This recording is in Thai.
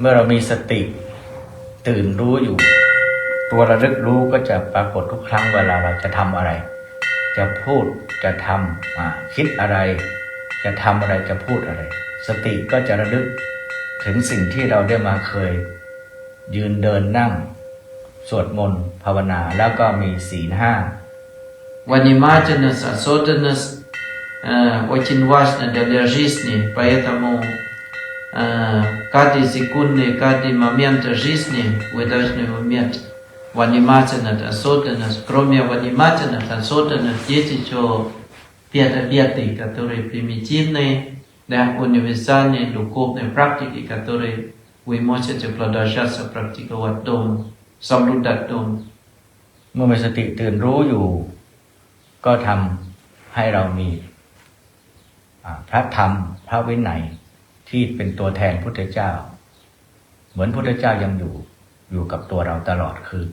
เมื่อเรามีสติตื่นรู้อยู่ ตัวระลึกรู้ก็จะปรากฏทุกครั้งเวลาเราจะทำอะไร จะพูดจะทำอ่าคิดอะไร จะทำอะไรจะพูดอะไร สติก็จะระลึกถึงสิ่งที่เราได้มาเคย ยืนเดินนั่ง สวดมนต์ภาวนา แล้วก็มีศีลห้า внимательность, осознанность э, очень важна для жизни, поэтому э, каждый секунды, каждый момент жизни вы должны уметь внимательность, осознанность. Кроме внимательности, осознанности, есть еще пять объектов, которые примитивные, да, универсальные духовные практики, которые вы можете продолжаться практиковать дома, соблюдать дома. เมื่อมีสติตื่นรู้อยู่ ก็ทำให้เรามีอ่าพระธรรม พระวินัย ที่เป็นตัวแทนพุทธเจ้า เหมือนพุทธเจ้ายังอยู่อยู่กับตัวเราตลอดคือ